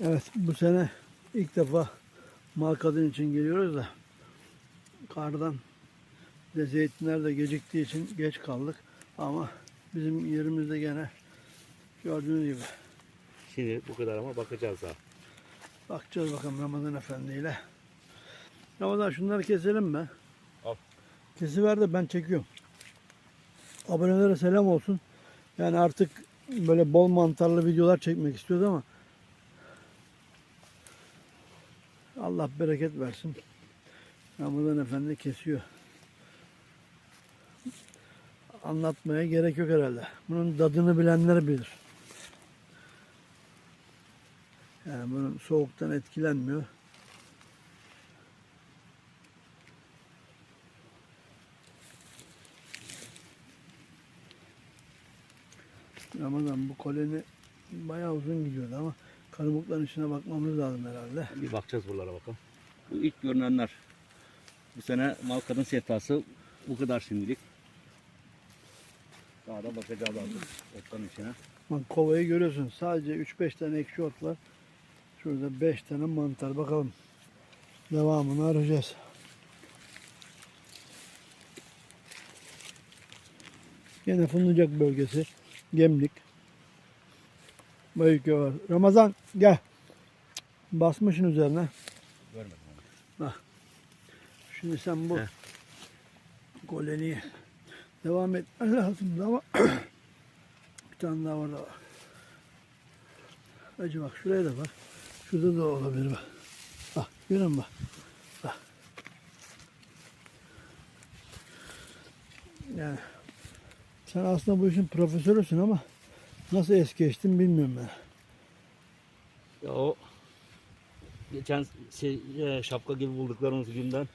Evet bu sene ilk defa Malkadın için geliyoruz da kardan ve zeytinler de geciktiği için geç kaldık. Ama bizim yerimizde gene gördüğünüz gibi. Şimdi bu kadar ama bakacağız daha. Bakacağız bakalım Ramazan Efendi ile. Ramazan şunları keselim mi? Al. Kesiver de ben çekiyorum. Abonelere selam olsun. Yani artık böyle bol mantarlı videolar çekmek istiyoruz ama Allah bereket versin. Ramazan Efendi kesiyor. Anlatmaya gerek yok herhalde. Bunun tadını bilenler bilir. Yani bunun soğuktan etkilenmiyor. Ramazan bu koloni bayağı uzun gidiyordu ama karabukların içine bakmamız lazım herhalde. Bir bakacağız buralara bakalım. Bu ilk görünenler. Bu sene Malkadın seftası bu kadar şimdilik. Daha da bakacağız artık otların içine. Bak kovayı görüyorsun. Sadece 3-5 tane ekşi ot var. Şurada 5 tane mantar. Bakalım. Devamını arayacağız. Yine Fındıcak bölgesi. Gemlik. Bayıköy var. Ramazan gel. Basmışın üzerine. Görmedim onu. Şimdi sen bu Heh. devam etmen lazım ama bir tane daha var da var. Acı bak şuraya da bak. Şurada da olabilir bak. Bak musun bak. Bak. Yani sen aslında bu işin profesörüsün ama nasıl es geçtin bilmiyorum ben. Ya o geçen şey, e, şapka gibi bulduklarımız günden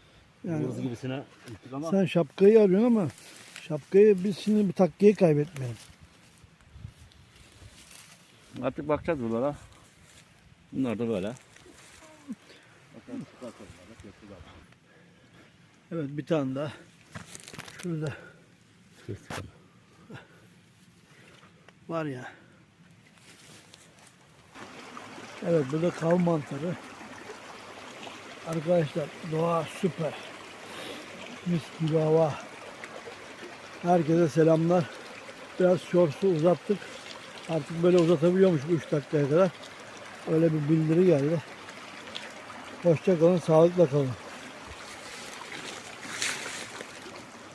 Yani buz gibisine gittik ama sen şapkayı arıyorsun ama şapkayı biz şimdi bu takkiyi kaybetmeyelim. artık bakacağız buralara. Bunlar da böyle. Evet bir tane daha. Şurada Kestik. Var ya. Evet burada kav mantarı. Arkadaşlar doğa süper. Mis gibi hava. Herkese selamlar. Biraz şorsu uzattık. Artık böyle uzatabiliyormuş bu 3 dakikaya kadar. Öyle bir bildiri geldi. Hoşça kalın, sağlıkla kalın.